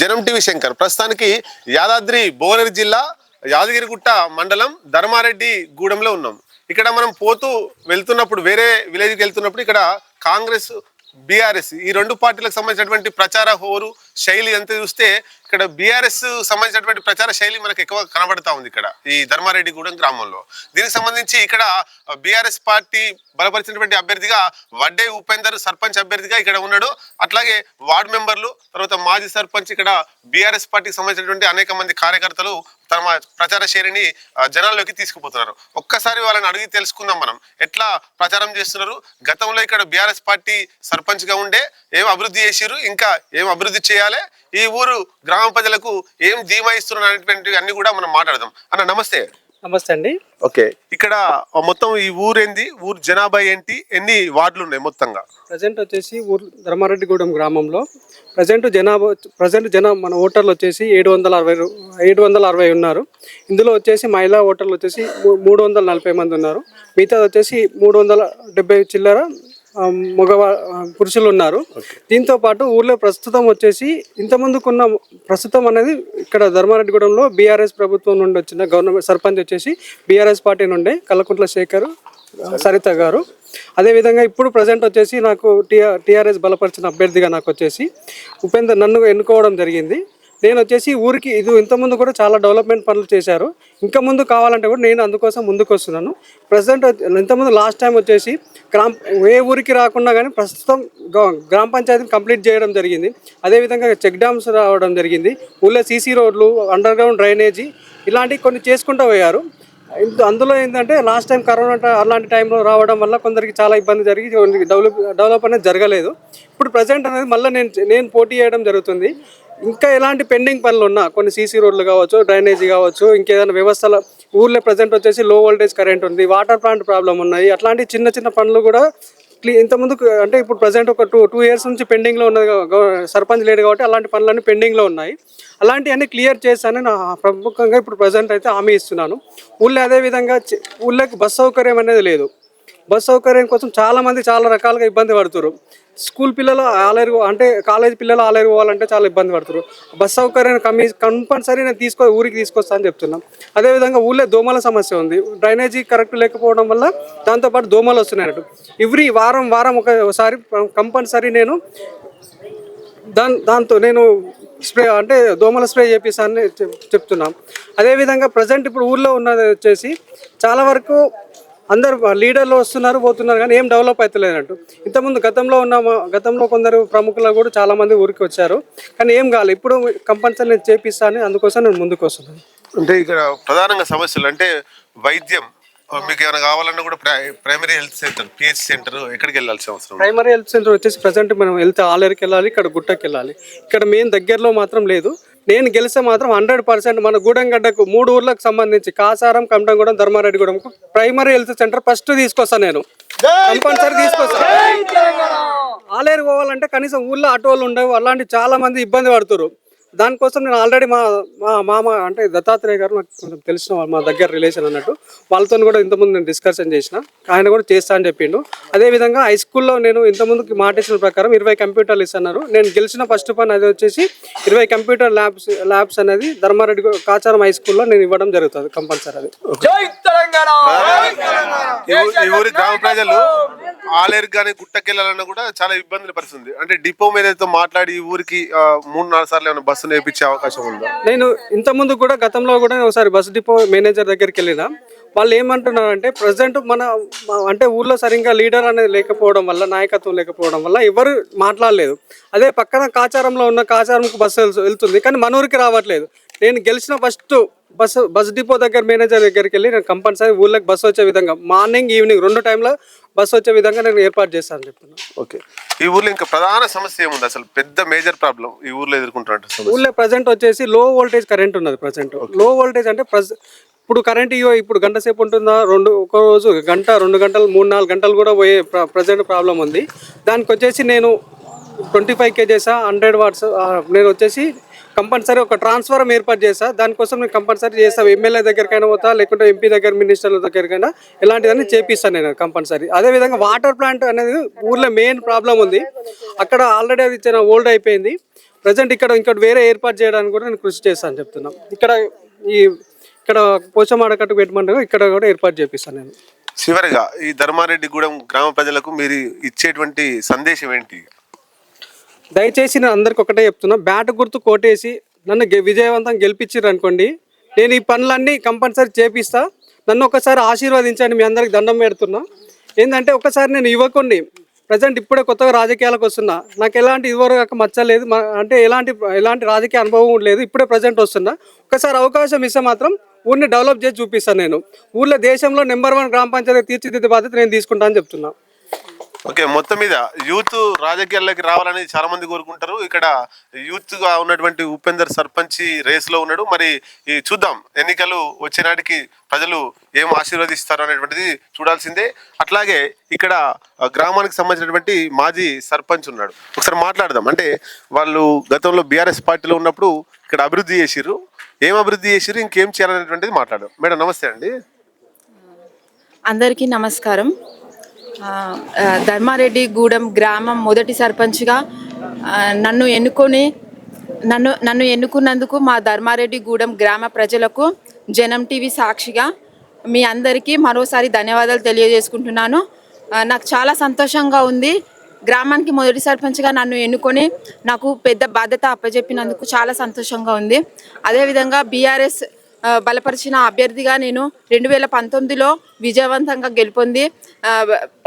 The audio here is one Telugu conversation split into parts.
జనం టీవీ శంకర్. ప్రస్తుతానికి యాదాద్రి భువనగిరి జిల్లా యాదగిరిగుట్ట మండలం ధర్మారెడ్డి గూడెంలో ఉన్నాం. ఇక్కడ మనం పోతూ వెళ్తున్నప్పుడు వేరే విలేజ్కి వెళ్తున్నప్పుడు ఇక్కడ కాంగ్రెస్ బీఆర్ఎస్ ఈ రెండు పార్టీలకు సంబంధించినటువంటి ప్రచార హోరు శైలి ఎంత చూస్తే ఇక్కడ బీఆర్ఎస్ సంబంధించినటువంటి ప్రచార శైలి మనకు ఎక్కువ కనబడతా ఉంది ఇక్కడ ఈ ధర్మారెడ్డిగూడెం గ్రామంలో. దీనికి సంబంధించి ఇక్కడ బీఆర్ఎస్ పార్టీ బలపరిచినటువంటి అభ్యర్థిగా వడ్డే ఉపేందర్ సర్పంచ్ అభ్యర్థిగా ఇక్కడ ఉన్నాడు. అట్లాగే వార్డు మెంబర్లు తర్వాత మాజీ సర్పంచ్ ఇక్కడ బీఆర్ఎస్ పార్టీకి సంబంధించినటువంటి అనేక మంది కార్యకర్తలు తమ ప్రచార శైలిని జనాల్లోకి తీసుకుపోతున్నారు. ఒక్కసారి వాళ్ళని అడిగి తెలుసుకుందాం మనం. ఎట్లా ప్రచారం చేస్తున్నారు? గతంలో ఇక్కడ బీఆర్ఎస్ పార్టీ సర్పంచ్గా ఉండే ఏం అభివృద్ధి చేసిరు ఇంకా ఏం అభివృద్ధి చేయాలి? ఈ ఊరు గ్రామ ప్రజలకు ఏం ధీమా ఇస్తున్నారు అనేటువంటి అన్ని కూడా మనం మాట్లాడదాం. అన్న నమస్తే. నమస్తే అండి. ఓకే. ఇక్కడ మొత్తం ఈ ఊరు ఏంది ఊరు జనాభా ఏంటి? ఎన్ని వార్డులు ఉన్నాయి మొత్తంగా? ప్రజెంట్ వచ్చేసి ఊరు ధర్మారెడ్డిగూడెం గ్రామంలో. ప్రజెంట్ జనాభా ప్రజెంట్ జన మన ఓటర్లు వచ్చేసి ఏడు వందల అరవై ఏడు వందల అరవై ఉన్నారు. ఇందులో వచ్చేసి మహిళా ఓటర్లు వచ్చేసి మూడు వందల నలభై మంది ఉన్నారు. మిగతా వచ్చేసి మూడు వందల డెబ్బై చిల్లర మగవా పురుషులు ఉన్నారు దీంతో పాటు ఊర్లో ప్రస్తుతం వచ్చేసి ఇంతమందుకున్న ప్రస్తుతం అనేది ఇక్కడ ధర్మారెడ్డిగూడెంలో బీఆర్ఎస్ ప్రభుత్వం నుండి వచ్చిన గవర్నమెంట్ సర్పంచ్ వచ్చేసి బీఆర్ఎస్ పార్టీ నుండి కల్లకుంట్ల శేఖర్ సరిత గారు. అదేవిధంగా ఇప్పుడు ప్రజెంట్ వచ్చేసి నాకు టీఆర్ టీఆర్ఎస్ బలపరిచిన అభ్యర్థిగా నాకు వచ్చేసి ఉపేందర్ నన్ను ఎన్నుకోవడం జరిగింది. నేను వచ్చేసి ఊరికి ఇది ఇంతకుముందు కూడా చాలా డెవలప్మెంట్ పనులు చేశారు. ఇంకా ముందు కావాలంటే కూడా నేను అందుకోసం ముందుకు వస్తున్నాను ప్రజెంట్ ఇంతకుముందు లాస్ట్ టైం వచ్చేసి గ్రామ ఏ ఊరికి రాకుండా కానీ ప్రస్తుతం గ్రామ పంచాయతీని కంప్లీట్ చేయడం జరిగింది. అదేవిధంగా చెక్ డ్యామ్స్ రావడం జరిగింది. ఊళ్ళో సీసీ రోడ్లు అండర్ గ్రౌండ్ డ్రైనేజీ ఇలాంటివి కొన్ని చేసుకుంటూ పోయారు. ఇంత- అందులో ఏంటంటే లాస్ట్ టైం కరోనా అలాంటి టైంలో రావడం వల్ల కొందరికి చాలా ఇబ్బంది జరిగి డెవలప్ డెవలప్ అనేది జరగలేదు. ఇప్పుడు ప్రజెంట్ అనేది మళ్ళీ నేను నేను పోటీ చేయడం జరుగుతుంది. ఇంకా ఎలాంటి పెండింగ్ పనులు ఉన్నా కొన్ని సీసీ రోడ్లు కావచ్చు డ్రైనేజీ కావచ్చు ఇంకేదైనా వ్యవస్థల ఊర్లో ప్రజెంట్ వచ్చేసి లో వోల్టేజ్ కరెంట్ ఉంది వాటర్ ప్లాంట్ ప్రాబ్లం ఉన్నాయి అట్లాంటి చిన్న చిన్న పనులు కూడా క్లీ- ఇంతకుముందు అంటే ఇప్పుడు ప్రజెంట్ ఒక టూ టూ ఇయర్స్ నుంచి పెండింగ్లో ఉన్నది సర్పంచ్ లేడు కాబట్టి అలాంటి పనులన్నీ పెండింగ్లో ఉన్నాయి. అలాంటివన్నీ క్లియర్ చేశానని నా ప్రముఖంగా ఇప్పుడు ప్రజెంట్ అయితే హామీ ఇస్తున్నాను. ఊళ్ళో అదేవిధంగా ఊళ్ళోకి బస్ సౌకర్యం అనేది లేదు. బస్ సౌకర్యం కోసం చాలామంది చాలా రకాలుగా ఇబ్బంది పడుతున్నారు స్కూల్ పిల్లలు ఆలేరు అంటే కాలేజ్ పిల్లలు ఆలేరు పోవాలంటే చాలా ఇబ్బంది పడుతున్నారు బస్ సౌకర్యం కమీ కంపల్సరీ నేను తీసుకో ఊరికి తీసుకొస్తా అని చెప్తున్నాం. అదేవిధంగా ఊళ్ళో దోమల సమస్య ఉంది. డ్రైనేజీ కరెక్ట్ లేకపోవడం వల్ల దాంతోపాటు దోమలు వస్తున్నాయి ఎవ్రీ వారం వారం ఒకసారి కంపల్సరీ నేను దాని దాంతో నేను స్ప్రే అంటే దోమల స్ప్రే చేపిస్తానని చెప్తున్నాం. అదేవిధంగా ప్రజెంట్ ఇప్పుడు ఊళ్ళో ఉన్నది వచ్చేసి చాలా వరకు అందరు లీడర్లు వస్తున్నారు పోతున్నారు కానీ ఏం డెవలప్ అవుతలేనట్టు ఇంతకుముందు గతంలో ఉన్న గతంలో కొందరు ప్రముఖులు కూడా చాలా మంది ఊరికి వచ్చారు. కానీ ఏం కాలేదు ఇప్పుడు కంపల్సరీ నేను చేపిస్తాను అందుకోసం నేను ముందుకు వస్తున్నాను. అంటే ఇక్కడ ప్రధానంగా సమస్యలు అంటే వైద్యం. మీకు ఏమైనా కావాలన్నా కూడా pri- primary health centre PH centre ఎక్కడికి వెళ్ళాల్సిన అవసరం. ప్రైమరీ హెల్త్ సెంటర్ వచ్చేసి ప్రజెంట్ మనం వెళ్తే ఆలేరుకి వెళ్ళాలి ఇక్కడ గుట్టకి వెళ్ళాలి. ఇక్కడ మెయిన్ దగ్గరలో మాత్రం లేదు. నేను గెలిస్తే మాత్రం హండ్రెడ్ పర్సెంట్ మన గూడెంగడ్డకు మూడు ఊర్లకు సంబంధించి కాసారం కమటంగూడెం ధర్మారెడ్డిగూడెంకు ప్రైమరీ హెల్త్ సెంటర్ ఫస్ట్ తీసుకొస్తాను నేను. కంపల్సరీ తీసుకొస్తాను ఆలేరు పోవాలంటే కనీసం ఊళ్ళో ఆటోలు ఉండవు అలాంటి చాలా మంది ఇబ్బంది పడుతున్నారు దానికోసం నేను ఆల్రెడీ మా మా మామ అంటే దత్తాత్రేయ గారు నాకు కొంచెం తెలిసిన వాళ్ళు, మా దగ్గర రిలేషన్ అన్నట్టు. వాళ్ళతో కూడా ఇంతకుముందు నేను డిస్కషన్ చేసిన. ఆయన కూడా చేస్తా అని చెప్పిండు. అదేవిధంగా హై స్కూల్లో నేను ఇంతకుముందుకి మాట ఇచ్చిన ప్రకారం ఇరవై కంప్యూటర్లు ఇస్తున్నారు నేను గెలిచిన ఫస్ట్ పని అది వచ్చేసి ఇరవై కంప్యూటర్ ల్యాబ్స్ ల్యాబ్స్ అనేది ధర్మారెడ్డి కాచారం హై స్కూల్లో నేను ఇవ్వడం జరుగుతుంది కంపల్సరీ అది ఈ ఊ- ఈ ఊరి గ్రామ ప్రజలు ఆలేరు కానీ గుట్టకి వెళ్ళాలన్నా కూడా చాలా ఇబ్బందుల పరిస్థితుంది అంటే డిపో మీద మాట్లాడి ఈ ఊరికి మూడు నాలుగు సార్లు ఏమైనా బస్సు నేర్పించే అవకాశం ఉందా? నేను ఇంతకుముందు కూడా గతంలో కూడా ఒకసారి బస్ డిపో మేనేజర్ దగ్గరికి వెళ్ళినా వాళ్ళు ఏమంటున్నారంటే ప్రజెంట్ మన అంటే ఊర్లో సరిగ్గా లీడర్ అనేది లేకపోవడం వల్ల నాయకత్వం లేకపోవడం వల్ల ఎవరు మాట్లాడలేదు. అదే పక్కన కాచారంలో ఉన్న కాచారంకు బస్సు వెళ్తుంది కానీ మన ఊరికి రావట్లేదు. నేను గెలిచిన ఫస్ట్ బస్సు బస్ డిపో దగ్గర మేనేజర్ దగ్గరికి వెళ్ళి నేను కంపల్సరీ ఊళ్ళకి బస్సు వచ్చే విధంగా మార్నింగ్ ఈవినింగ్ రెండు టైంలో బస్సు వచ్చే విధంగా నేను ఏర్పాటు చేస్తాను చెప్తున్నాను ఓకే. ఈ ఊర్లో ఇంకా ప్రధాన సమస్య ఏముంది? అసలు పెద్ద మేజర్ ప్రాబ్లం ఈ ఊర్లో సమస్య. ఊళ్ళో ప్రజెంట్ వచ్చేసి లో వోల్టేజ్ కరెంట్ ఉన్నది ప్రజెంట్. లో వోల్టేజ్ అంటే ప్రజ- ఇప్పుడు కరెంట్ ఇయ్యో ఇప్పుడు గంట సేపు ఉంటుందా? రెండు ఒక రోజు గంట రెండు గంటలు మూడు నాలుగు గంటలు కూడా పోయే ప్రజెంట్ ప్రాబ్లం ఉంది. దానికి వచ్చేసి నేను ట్వంటీ ఫైవ్ కేజెసా హండ్రెడ్ వాట్స్ నేను వచ్చేసి కంపల్సరీ ఒక ట్రాన్స్ఫారం ఏర్పాటు చేస్తా. దానికోసం నేను కంపల్సరీ చేస్తా. ఎమ్మెల్యే దగ్గరకైనా పోతా లేకుంటే ఎంపీ దగ్గర మినిస్టర్ల దగ్గరకైనా ఇలాంటిదన్నీ చేపిస్తాను నేను కంపల్సరీ. అదేవిధంగా వాటర్ ప్లాంట్ అనేది ఊర్లో మెయిన్ ప్రాబ్లం ఉంది. అక్కడ ఆల్రెడీ అది చాలా ఓల్డ్ అయిపోయింది. ప్రజెంట్ ఇక్కడ ఇంకోటి వేరే ఏర్పాటు చేయడానికి కూడా నేను కృషి చేస్తాను చెప్తున్నాను ఇక్కడ ఈ ఇక్కడ పోచమాడ కట్టు పెట్టమంటే ఇక్కడ కూడా ఏర్పాటు చేపిస్తాను నేను. చివరిగా ఈ ధర్మారెడ్డిగూడెం గ్రామ ప్రజలకు మీరు ఇచ్చేటువంటి సందేశం ఏంటి? దయచేసి నేను అందరికి ఒకటే చెప్తున్నా బ్యాట్ గుర్తు కోటేసి నన్ను గె- విజయవంతం గెలిపించారు అనుకోండి నేను ఈ పనులన్నీ కంపల్సరీ చేపిస్తా. నన్ను ఒకసారి ఆశీర్వదించండి మీ అందరికి దండం పెడుతున్నా. ఏంటంటే ఒకసారి నేను యువకుడిని ప్రజెంట్ ఇప్పుడే కొత్తగా రాజకీయాలకు వస్తున్నా. నాకు ఎలాంటి ఇదివరకు మచ్చలేదు అంటే ఎలాంటి ఎలాంటి రాజకీయ అనుభవం లేదు ఇప్పుడే ప్రజెంట్ వస్తున్నా. ఒకసారి అవకాశం ఇస్తే మాత్రం ఊరిని డెవలప్ చేసి చూపిస్తాను నేను. ఊళ్ళో దేశంలో నెంబర్ వన్ గ్రామ పంచాయతీ తీర్చిదిద్దే బాధ్యత నేను తీసుకుంటాను చెప్తున్నా. ఓకే మొత్తం మీద యూత్ రాజకీయాల్లోకి రావాలని చాలా మంది కోరుకుంటారు. ఇక్కడ యూత్గా ఉన్నటువంటి ఉపేందర్ సర్పంచ్ రేస్లో ఉన్నాడు. మరి ఈ చూద్దాం ఎన్నికలు వచ్చే నాటికి ప్రజలు ఏం ఆశీర్వదిస్తారు అనేటువంటిది చూడాల్సిందే. అట్లాగే ఇక్కడ గ్రామానికి సంబంధించినటువంటి మాజీ సర్పంచ్ ఉన్నాడు. ఒకసారి మాట్లాడదాం. అంటే వాళ్ళు గతంలో బీఆర్ఎస్ పార్టీలో ఉన్నప్పుడు ఇక్కడ అభివృద్ధి చేసిర్రు. ఏం అభివృద్ధి చేసిర్రు ఇంకేం చేయాలనేటువంటిది మాట్లాడదాం. మేడం నమస్తే అండి. అందరికీ నమస్కారం. ధర్మారెడ్డి గూడెం గ్రామం మొదటి సర్పంచ్గా నన్ను ఎన్నుకొని నన్ను నన్ను ఎన్నుకున్నందుకు మా ధర్మారెడ్డి గూడెం గ్రామ ప్రజలకు జనం టీవీ సాక్షిగా మీ అందరికీ మరోసారి ధన్యవాదాలు తెలియజేసుకుంటున్నాను. నాకు చాలా సంతోషంగా ఉంది. గ్రామానికి మొదటి సర్పంచ్గా నన్ను ఎన్నుకొని నాకు పెద్ద బాధ్యత అప్పచెప్పినందుకు చాలా సంతోషంగా ఉంది. అదేవిధంగా బీఆర్ఎస్ బలపరిచిన అభ్యర్థిగా నేను రెండు వేల పంతొమ్మిదిలో విజయవంతంగా గెలుపొంది.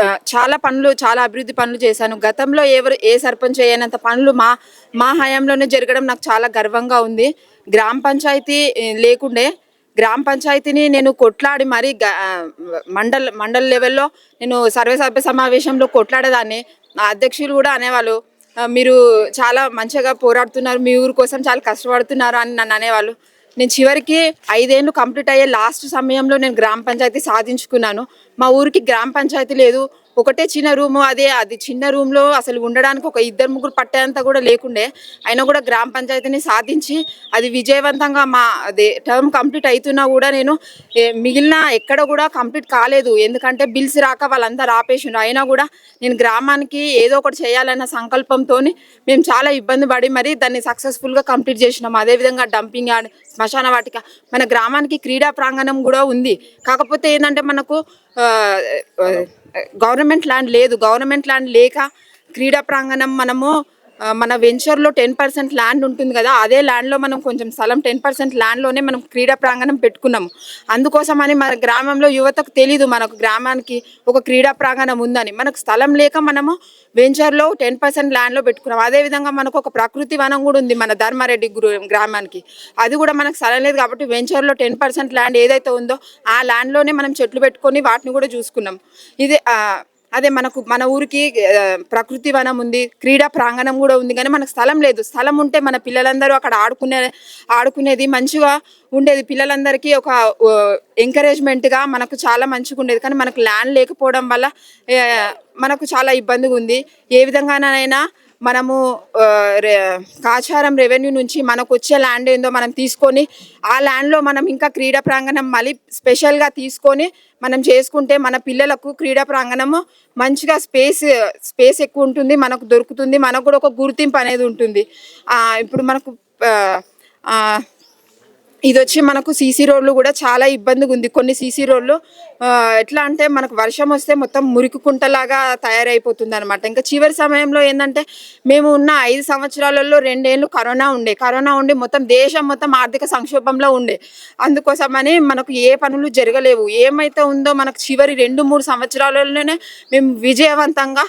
చాలా పనులు చాలా అభివృద్ధి పనులు చేశాను. గతంలో ఎవరు ఏ సర్పంచ్ చేయనంత పనులు మా మా హయాంలోనే జరగడం నాకు చాలా గర్వంగా ఉంది. గ్రామ పంచాయతీ లేకుండే గ్రామ పంచాయతీని నేను కొట్లాడి మరీ గ- మండల్ మండల్ లెవెల్లో నేను సర్వసభ్య సమావేశంలో కొట్లాడేదాన్ని. అధ్యక్షులు కూడా అనేవాళ్ళు మీరు చాలా మంచిగా పోరాడుతున్నారు మీ ఊరు కోసం చాలా కష్టపడుతున్నారు అని నన్ను అనేవాళ్ళు. నేను చివరికి ఐదేళ్ళు కంప్లీట్ అయ్యే లాస్ట్ సమయంలో నేను గ్రామ పంచాయతీ సాధించుకున్నాను. మా ఊరికి గ్రామ పంచాయతీ లేదు. ఒకటే చిన్న రూము అదే అది చిన్న రూమ్లో అసలు ఉండడానికి ఒక ఇద్దరు ముగ్గురు పట్టేంత కూడా లేకుండే. అయినా కూడా గ్రామ పంచాయతీని సాధించి అది విజయవంతంగా మా అదే టర్మ్ కంప్లీట్ అవుతున్నా కూడా నేను మిగిలిన ఎక్కడ కూడా కంప్లీట్ కాలేదు. ఎందుకంటే బిల్స్ రాక వాళ్ళందరూ ఆపేసిండ్రు. అయినా కూడా నేను గ్రామానికి ఏదో ఒకటి చేయాలన్న సంకల్పంతో మేము చాలా ఇబ్బంది పడి మరి దాన్ని సక్సెస్ఫుల్గా కంప్లీట్ చేసినాం. అదేవిధంగా డంపింగ్ యార్డ్ శ్మశాన వాటిక. మన గ్రామానికి క్రీడా ప్రాంగణం కూడా ఉంది. కాకపోతే ఏంటంటే మనకు గవర్నమెంట్ ల్యాండ్ లేదు. గవర్నమెంట్ ల్యాండ్ లేక క్రీడా ప్రాంగణం మనము మన వెంచర్లో టెన్ పర్సెంట్ ల్యాండ్ ఉంటుంది కదా అదే ల్యాండ్లో మనం కొంచెం స్థలం టెన్ పర్సెంట్ ల్యాండ్లోనే మనం క్రీడా ప్రాంగణం పెట్టుకున్నాము. అందుకోసమని మన గ్రామంలో యువతకు తెలీదు మనకు గ్రామానికి ఒక క్రీడా ప్రాంగణం ఉందని. మనకు స్థలం లేక మనము వెంచర్లో టెన్ పర్సెంట్ ల్యాండ్లో పెట్టుకున్నాం అదేవిధంగా మనకు ఒక ప్రకృతి వనం కూడా ఉంది మన ధర్మారెడ్డి గ్రూ గ్రామానికి. అది కూడా మనకు స్థలం లేదు కాబట్టి వెంచర్లో టెన్ పర్సెంట్ ల్యాండ్ ఏదైతే ఉందో ఆ ల్యాండ్లోనే మనం చెట్లు పెట్టుకొని వాటిని కూడా చూసుకున్నాం ఇది అదే మనకు మన ఊరికి ప్రకృతి వనం ఉంది క్రీడా ప్రాంగణం కూడా ఉంది కానీ మనకు స్థలం లేదు. స్థలం ఉంటే మన పిల్లలందరూ అక్కడ ఆడుకునే ఆడుకునేది మంచిగా ఉండేది. పిల్లలందరికీ ఒక ఎంకరేజ్మెంట్గా మనకు చాలా మంచిగా ఉండేది. కానీ మనకు ల్యాండ్ లేకపోవడం వల్ల మనకు చాలా ఇబ్బందిగా ఉంది. ఏ విధంగానైనా మనము కాచారం రెవెన్యూ నుంచి మనకు వచ్చే ల్యాండ్ ఏందో మనం తీసుకొని ఆ ల్యాండ్లో మనం ఇంకా క్రీడా ప్రాంగణం మళ్ళీ స్పెషల్గా తీసుకొని మనం చేసుకుంటే మన పిల్లలకు క్రీడా ప్రాంగణము మంచిగా స్పేస్ స్పేస్ ఎక్కువ ఉంటుంది మనకు దొరుకుతుంది మనకు కూడా ఒక గుర్తింపు అనేది ఉంటుంది. ఇప్పుడు మనకు ఇది వచ్చి మనకు సీసీ రోడ్లు కూడా చాలా ఇబ్బందిగా ఉంది. కొన్ని సీసీ రోడ్లు ఎట్లా అంటే మనకు వర్షం వస్తే మొత్తం మురికి కుంటలాగా తయారైపోతుంది అనమాట ఇంకా చివరి సమయంలో ఏంటంటే మేము ఉన్న ఐదు సంవత్సరాలలో రెండేళ్ళు కరోనా ఉండే. కరోనా ఉండి మొత్తం దేశం మొత్తం ఆర్థిక సంక్షోభంలో ఉండే. అందుకోసమని మనకు ఏ పనులు జరగలేవు. ఏమైతే ఉందో మనకు చివరి రెండు మూడు సంవత్సరాలలోనే మేము విజయవంతంగా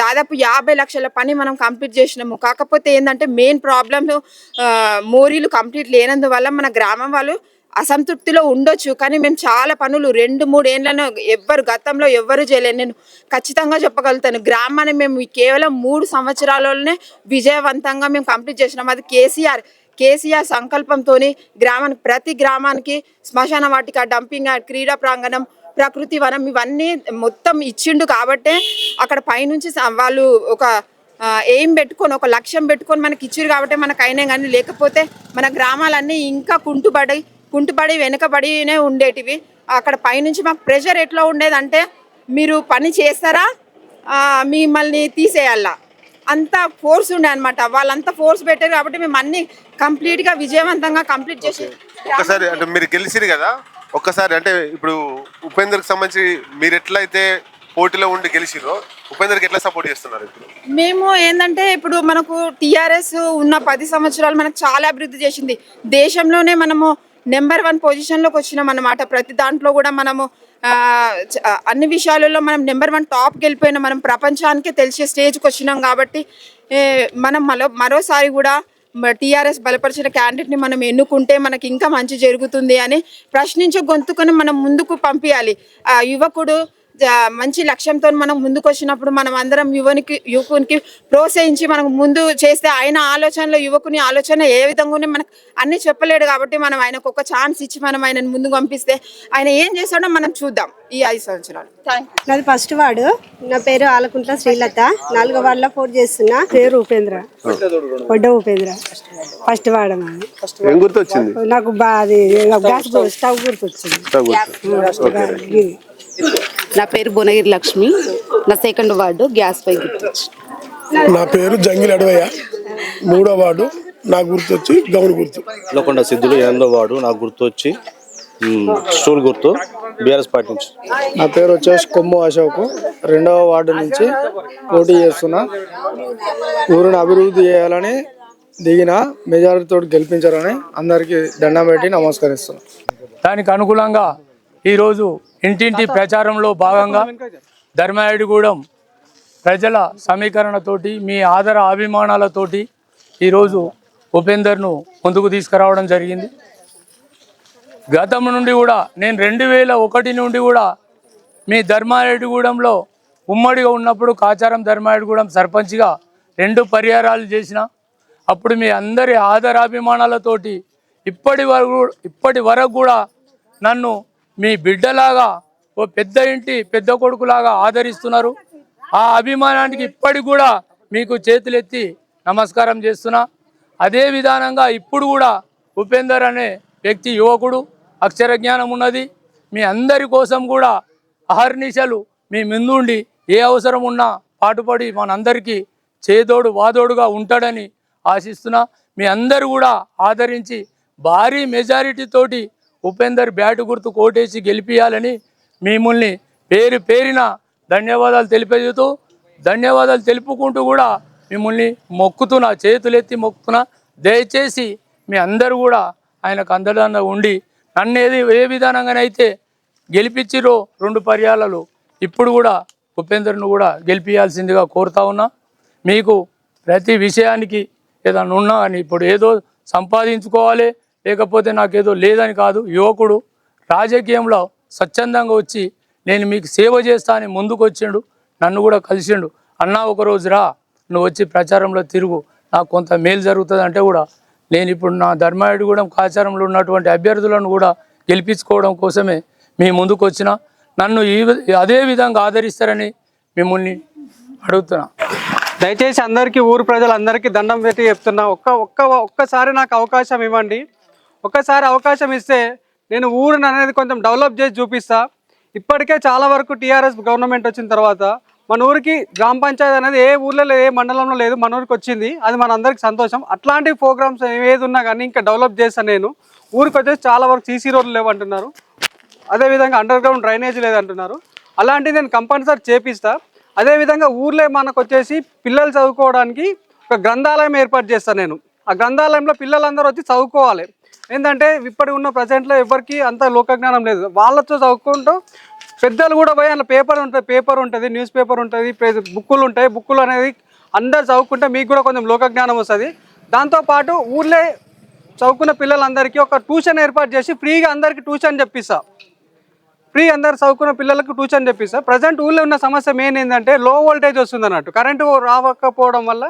దాదాపు యాభై లక్షల పని మనం కంప్లీట్ చేసినాము. కాకపోతే ఏంటంటే మెయిన్ ప్రాబ్లమ్ మోరీలు కంప్లీట్ లేనందువల్ల మన గ్రామం వాళ్ళు అసంతృప్తిలో ఉండొచ్చు. కానీ మేము చాలా పనులు రెండు మూడు ఏళ్ళను ఎవ్వరు గతంలో ఎవ్వరు చేయలేదు. నేను ఖచ్చితంగా చెప్పగలుగుతాను. గ్రామాన్ని మేము కేవలం మూడు సంవత్సరాలలోనే విజయవంతంగా మేము కంప్లీట్ చేసినాం. అది కేసీఆర్ కేసీఆర్ సంకల్పంతో గ్రామానికి ప్రతి గ్రామానికి శ్మశాన వాటిక డంపింగ్ క్రీడా ప్రాంగణం ప్రకృతి వనం ఇవన్నీ మొత్తం ఇచ్చిండు కాబట్టే అక్కడ పైనుంచి వాళ్ళు ఒక ఏం పెట్టుకొని ఒక లక్ష్యం పెట్టుకొని మనకి ఇచ్చిరు కాబట్టి మనకు అయినా కానీ లేకపోతే మన గ్రామాలన్నీ ఇంకా కుంటుపడి కుంటుపడి వెనుకబడినే ఉండేటివి. అక్కడ పైనుంచి మాకు ప్రెషర్ ఎట్లా ఉండేదంటే మీరు పని చేస్తారా? మిమ్మల్ని తీసేయాలా. అంత ఫోర్స్ ఉండే అనమాట వాళ్ళంతా ఫోర్స్ పెట్టారు కాబట్టి మేము అన్ని కంప్లీట్గా విజయవంతంగా కంప్లీట్ చేసి ఒకసారి అంటే మీరు గెలిచిరు కదా? ఒక్కసారి అంటే ఇప్పుడు ఉపేంద్ర సంబంధించి మీరు ఎట్లయితే పోటీలో ఉండి గెలిచిరో ఉపేంద్రకి ఎట్లా సపోర్ట్ చేస్తున్నారు ఇప్పుడు? మేము ఏంటంటే ఇప్పుడు మనకు టిఆర్ఎస్ ఉన్న పది సంవత్సరాలు మనకు చాలా అభివృద్ధి చేసింది. దేశంలోనే మనము నెంబర్ వన్ పొజిషన్లోకి వచ్చినాం అన్నమాట. ప్రతి దాంట్లో కూడా మనము అన్ని విషయాలలో మనం నెంబర్ వన్ టాప్కి వెళ్ళిపోయినాం మనం ప్రపంచానికే తెలిసే స్టేజ్కి వచ్చినాం కాబట్టి మనం మరో మరోసారి కూడా టీఆర్ఎస్ బలపరిచిన క్యాండిడేట్ని మనం ఎన్నుకుంటే మనకి ఇంకా మంచి జరుగుతుంది అని ప్రశ్నించే గొంతుకొని మనం ముందుకు పంపించాలి ఆ యువకుడు మంచి లక్ష్యంతో మనం ముందుకు వచ్చినప్పుడు మనం అందరం యువనికి యువకునికి ప్రోత్సహించి మనం ముందు చేస్తే ఆయన ఆలోచనలో యువకుని ఆలోచన ఏ విధంగా ఉన్నాయి మనకు అన్ని చెప్పలేడు కాబట్టి మనం ఆయనకు ఒక ఛాన్స్ ఇచ్చి మనం ఆయనను ముందుకు పంపిస్తే ఆయన ఏం చేస్తాడో మనం చూద్దాం ఈ ఐదు సంవత్సరాలు నాది ఫస్ట్ వార్డు నా పేరు ఆలకుంట్ల శ్రీలత నాలుగో వార్డులో పోటీ చేస్తున్నా పేరు ఉపేంద్ర వడ్డ ఉపేంద్ర ఫస్ట్ వార్డు మాది ఏం గుర్తు వచ్చింది నాకు బా అది గ్యాస్ గు- స్టవ్ గుర్తొచ్చింది. నా పేరు భువనగిరి లక్ష్మి. నా సెకండ్ వార్డు గ్యాస్ పై గుర్తొచ్చు నా పేరు జంగిల్ అడవయ్య. మూడో వార్డు నాకు గుర్తొచ్చి గౌన్ గుర్తు. లోకొండ సిద్ధులు ఎనిమిదో వార్డు నాకు గుర్తు వచ్చి మ్, స్టూల్ గుర్తు బీఆర్ఎస్ పార్టీ నుంచి. నా పేరు వచ్చేసి కొమ్ము అశోక్. రెండవ వార్డు నుంచి పోటీ చేస్తున్నా. ఊరిని అభివృద్ధి చేయాలని దిగిన మెజారిటీతో గెలిపించారని అందరికీ దండం పెట్టి నమస్కరిస్తున్నాను దానికి అనుకూలంగా ఈరోజు ఇంటింటి ప్రచారంలో భాగంగా ధర్మారెడ్డిగూడెం ప్రజల సమీకరణతోటి మీ ఆదర అభిమానాలతోటి ఈరోజు ఉపేందర్ను ముందుకు తీసుకురావడం జరిగింది. గతం నుండి కూడా నేను రెండు వేల ఒకటి నుండి కూడా మీ ధర్మారెడ్డిగూడెంలో ఉమ్మడిగా ఉన్నప్పుడు కాచారం ధర్మారెడ్డిగూడెం సర్పంచ్గా రెండు పరిహారాలు చేసిన. అప్పుడు మీ అందరి ఆదరాభిమానాలతోటి ఇప్పటి వరకు ఇప్పటి వరకు కూడా నన్ను మీ బిడ్డలాగా ఓ పెద్ద ఇంటి పెద్ద కొడుకులాగా ఆదరిస్తున్నారు. ఆ అభిమానానికి ఇప్పటికి కూడా మీకు చేతులెత్తి నమస్కారం చేస్తున్నా. అదే విధానంగా ఇప్పుడు కూడా ఉపేందర్ అనే వ్యక్తి యువకుడు అక్షర జ్ఞానం ఉన్నది. మీ అందరి కోసం కూడా అహర్నిశలు మీ ముందుండి ఏ అవసరం ఉన్నా పాటుపడి మనందరికీ చేదోడు వాదోడుగా ఉంటాడని ఆశిస్తున్నా. మీ అందరూ కూడా ఆదరించి భారీ మెజారిటీతోటి ఉపేందర్ బ్యాటు గుర్తు కోటేసి గెలిపియాలని మిమ్మల్ని పేరు పేరిన ధన్యవాదాలు తెలిపేదుతూ ధన్యవాదాలు తెలుపుకుంటూ కూడా మిమ్మల్ని మొక్కుతున్నా చేతులెత్తి మొక్కుతున్నా. దయచేసి మీ అందరూ కూడా ఆయనకు అందడంగా ఉండి నన్ను ఏది ఏ విధానంగానైతే గెలిపించిరో రెండు పర్యాలలో ఇప్పుడు కూడా ఉపేందర్ను కూడా గెలిపించాల్సిందిగా కోరుతా ఉన్నా. మీకు ప్రతి విషయానికి ఏదైనా ఉన్నా అని ఇప్పుడు ఏదో సంపాదించుకోవాలి లేకపోతే నాకేదో లేదని కాదు యువకుడు రాజకీయంలో స్వచ్ఛందంగా వచ్చి నేను మీకు సేవ చేస్తా అని ముందుకు వచ్చిండు నన్ను కూడా కలిసిండు. అన్నా ఒకరోజు రా నువ్వు వచ్చి ప్రచారంలో తిరుగు నాకు కొంత మేలు జరుగుతుంది అంటే కూడా నేను ఇప్పుడు నా ధర్మాయుడిగూడెం కాచారంలో ఉన్నటువంటి అభ్యర్థులను కూడా గెలిపించుకోవడం కోసమే మీ ముందుకు వచ్చిన నన్ను ఈ వి- అదే విధంగా ఆదరిస్తారని మిమ్మల్ని అడుగుతున్నా. దయచేసి అందరికీ ఊరు ప్రజలందరికీ దండం పెట్టి చెప్తున్నా. ఒక్క ఒక్క ఒక్కసారి నాకు అవకాశం ఇవ్వండి. ఒక్కసారి అవకాశం ఇస్తే నేను ఊరిని అనేది కొంచెం డెవలప్ చేసి చూపిస్తా. ఇప్పటికే చాలా వరకు టీఆర్ఎస్ గవర్నమెంట్ వచ్చిన తర్వాత మన ఊరికి గ్రామ పంచాయతీ అనేది ఏ ఊర్లో ఏ మండలంలో లేదు మన ఊరికి వచ్చింది. అది మన అందరికి సంతోషం. అట్లాంటి ప్రోగ్రామ్స్ ఏది ఉన్నా కానీ ఇంకా డెవలప్ చేస్తాను నేను. ఊరికి వచ్చేసి చాలా వరకు సీసీ రోడ్లు లేవంటున్నారు అదేవిధంగా అండర్ గ్రౌండ్ డ్రైనేజ్ లేదంటున్నారు అలాంటివి నేను కంపల్సరీ చేపిస్తా. అదేవిధంగా ఊర్లో మనకు వచ్చేసి పిల్లలు చదువుకోవడానికి ఒక గ్రంథాలయం ఏర్పాటు చేస్తాను నేను. ఆ గ్రంథాలయంలో పిల్లలందరూ వచ్చి చదువుకోవాలి. ఏంటంటే ఇప్పటి ఉన్న ప్రజెంట్లో ఎవరికి అంత లోకజ్ఞానం లేదు. వాళ్ళతో చదువుకుంటూ పెద్దలు కూడా పోయి అందులో పేపర్ ఉంటుంది పేపర్ ఉంటుంది న్యూస్ పేపర్ ఉంటుంది బుక్కులు ఉంటాయి. బుక్కులు అనేది అందరు చదువుకుంటే మీకు కూడా కొంచెం లోకజ్ఞానం వస్తుంది. దాంతోపాటు ఊర్లే చదువుకున్న పిల్లలందరికీ ఒక ట్యూషన్ ఏర్పాటు చేసి ఫ్రీగా అందరికీ ట్యూషన్ చెప్పిస్తా. ఫ్రీ అందరు చదువుకున్న పిల్లలకు ట్యూషన్ చెప్పిస్తా. ప్రజెంట్ ఊళ్ళో ఉన్న సమస్య మెయిన్ ఏంటంటే లో వోల్టేజ్ వస్తుంది అన్నట్టు. కరెంటు రావకపోవడం వల్ల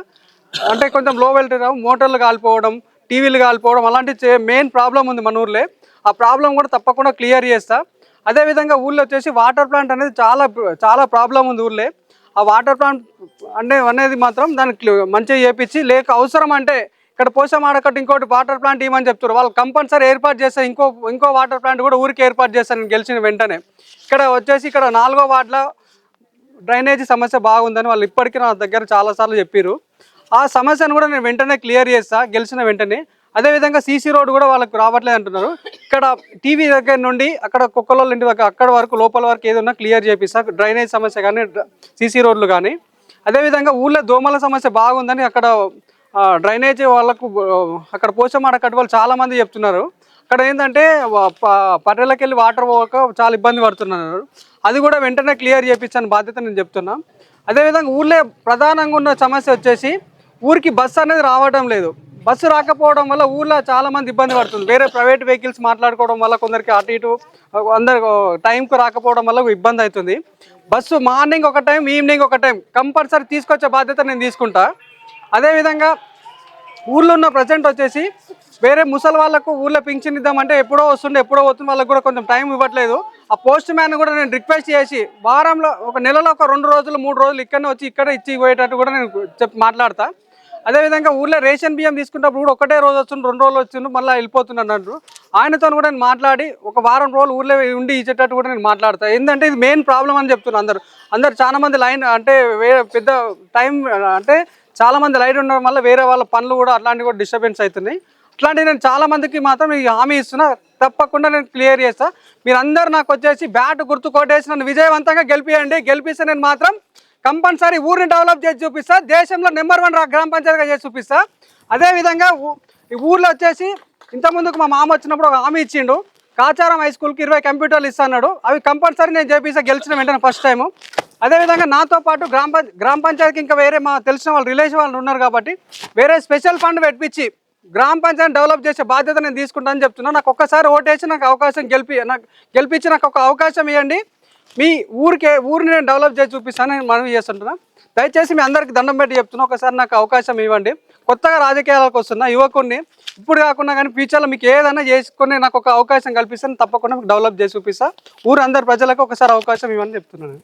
అంటే కొంచెం లో వోల్టేజ్ రావు మోటార్లు కాలిపోవడం టీవీలు కాలిపోవడం అలాంటి మెయిన్ ప్రాబ్లం ఉంది మన ఊర్లో. ఆ ప్రాబ్లం కూడా తప్పకుండా క్లియర్ చేస్తా. అదేవిధంగా ఊళ్ళో వచ్చేసి వాటర్ ప్లాంట్ అనేది చాలా చాలా ప్రాబ్లం ఉంది ఊళ్ళో ఆ వాటర్ ప్లాంట్ అంటే అనేది మాత్రం దానికి మంచిగా చేపించి లేక అవసరం అంటే ఇక్కడ పోసమాడకట్టు ఇంకోటి వాటర్ ప్లాంట్ ఇవ్వమని చెప్తారు వాళ్ళు కంపల్సరీ ఏర్పాటు చేస్తే ఇంకో ఇంకో వాటర్ ప్లాంట్ కూడా ఊరికి ఏర్పాటు చేస్తాను గెలిచిన వెంటనే. ఇక్కడ వచ్చేసి ఇక్కడ నాలుగో వార్డులో డ్రైనేజీ సమస్య బాగుందని వాళ్ళు ఇప్పటికీ నా దగ్గర చాలాసార్లు చెప్పారు ఆ సమస్యను కూడా నేను వెంటనే క్లియర్ చేస్తా గెలిచిన వెంటనే. అదేవిధంగా సీసీ రోడ్ కూడా వాళ్ళకి రావట్లేదు అంటున్నారు. ఇక్కడ టీవీ దగ్గర నుండి అక్కడ కుక్కలో ఇంటి దగ్గర అక్కడ వరకు లోపల వరకు ఏదన్నా క్లియర్ చేపిస్తా. డ్రైనేజ్ సమస్య కానీ సీసీ రోడ్లు కానీ. అదేవిధంగా ఊళ్ళో దోమల సమస్య బాగుందని అక్కడ డ్రైనేజ్ వాళ్ళకు అక్కడ పోచమాట కట్టు వాళ్ళు చాలామంది చెప్తున్నారు. అక్కడ ఏంటంటే పర్రెలకు వెళ్ళి వాటర్ పోక చాలా ఇబ్బంది పడుతున్నారు. అది కూడా వెంటనే క్లియర్ చేయించాను బాధ్యత నేను చెప్తున్నా. అదేవిధంగా ఊళ్ళో ప్రధానంగా ఉన్న సమస్య వచ్చేసి ఊరికి బస్సు అనేది రావడం లేదు. బస్సు రాకపోవడం వల్ల ఊళ్ళో చాలా మంది ఇబ్బంది పడుతుంది. వేరే ప్రైవేట్ వెహికల్స్ మాట్లాడుకోవడం వల్ల కొందరికి అటు ఇటు అందరు టైంకు రాకపోవడం వల్ల ఇబ్బంది అవుతుంది. బస్సు మార్నింగ్ ఒక టైం ఈవినింగ్ ఒక టైం కంపల్సరీ తీసుకొచ్చే బాధ్యత నేను తీసుకుంటా. అదేవిధంగా ఊళ్ళో ఉన్న ప్రజెంట్ వచ్చేసి వేరే ముసలి వాళ్ళకు ఊళ్ళో పింఛన్ ఇద్దామంటే ఎప్పుడో వస్తుండే ఎప్పుడో వస్తుంది వాళ్ళకి కూడా కొంచెం టైం ఇవ్వట్లేదు. ఆ పోస్ట్ మ్యాన్ కూడా నేను రిక్వెస్ట్ చేసి వారంలో ఒక నెలలో ఒక రెండు రోజులు మూడు రోజులు ఇక్కడనే వచ్చి ఇక్కడ ఇచ్చి పోయేటట్టు కూడా నేను చెప్పి మాట్లాడతాను అదేవిధంగా ఊర్లో రేషన్ బియ్యం తీసుకున్నప్పుడు కూడా ఒకటే రోజు వచ్చిండు రెండు రోజులు వచ్చిండు మళ్ళీ వెళ్ళిపోతున్నాడు అంటారు ఆయనతో కూడా నేను మాట్లాడి ఒక వారం రోజులు ఊర్లో ఉండి ఇచ్చేటట్టు కూడా నేను మాట్లాడతాను ఏంటంటే ఇది మెయిన్ ప్రాబ్లం అని చెప్తున్నారు అందరు. అందరు చాలామంది లైన్ అంటే వేరే పెద్ద టైం అంటే చాలామంది లైన్ లైట్ ఉండడం వల్ల వేరే వాళ్ళ పనులు కూడా అట్లాంటివి కూడా డిస్టర్బెన్స్ అవుతున్నాయి. అట్లాంటివి నేను చాలామందికి మాత్రం ఈ హామీ ఇస్తున్నా. తప్పకుండా నేను క్లియర్ చేస్తా. మీరందరూ నాకు వచ్చేసి బ్యాట్ గుర్తు కొట్టేసి నన్ను విజయవంతంగా గెలిపియండి. గెలిపిస్తే నేను మాత్రం కంపల్సరీ ఊరిని డెవలప్ చేసి చూపిస్తా. దేశంలో నెంబర్ వన్ గ్రామ పంచాయతీగా చేసి చూపిస్తా. అదేవిధంగా ఈ ఊర్లో వచ్చేసి ఇంతకుముందుకు మా మామ వచ్చినప్పుడు ఒక హామీ ఇచ్చిండు. కాచారం హై స్కూల్కి ఇరవై కంప్యూటర్లు ఇస్తాడు అవి కంపల్సరీ నేను చేపిస్తా. గెలిచిన వెంటనే ఫస్ట్ టైము అదేవిధంగా నాతో పాటు గ్రామ పంచ గ్రామ పంచాయతీకి ఇంకా వేరే మా తెలిసిన వాళ్ళు రిలేషన్ వాళ్ళు ఉన్నారు కాబట్టి వేరే స్పెషల్ ఫండ్ పెట్టించి గ్రామ పంచాయతీ డెవలప్ చేసే బాధ్యత నేను తీసుకుంటానని చెప్తున్నా. నాకు ఒక్కసారి ఓటేసి నాకు అవకాశం గెలిపి నాకు గెలిపించి నాకు ఒక అవకాశం ఇవ్వండి. మీ ఊరికే ఊరిని నేను డెవలప్ చేసి చూపిస్తాను నేను మనవి చేస్తుంటున్నా. దయచేసి మీ అందరికి దండం పెట్టి చెప్తున్నా ఒకసారి నాకు అవకాశం ఇవ్వండి. కొత్తగా రాజకీయాలకు వస్తున్న యువకుడిని ఇప్పుడు కాకుండా కానీ ఫ్యూచర్లో మీకు ఏదైనా చేసుకుని నాకు ఒక అవకాశం కల్పిస్తాను తప్పకుండా మీకు డెవలప్ చేసి చూపిస్తా. ఊరు అందరి ప్రజలకు ఒకసారి అవకాశం ఇవ్వని చెప్తున్నాను.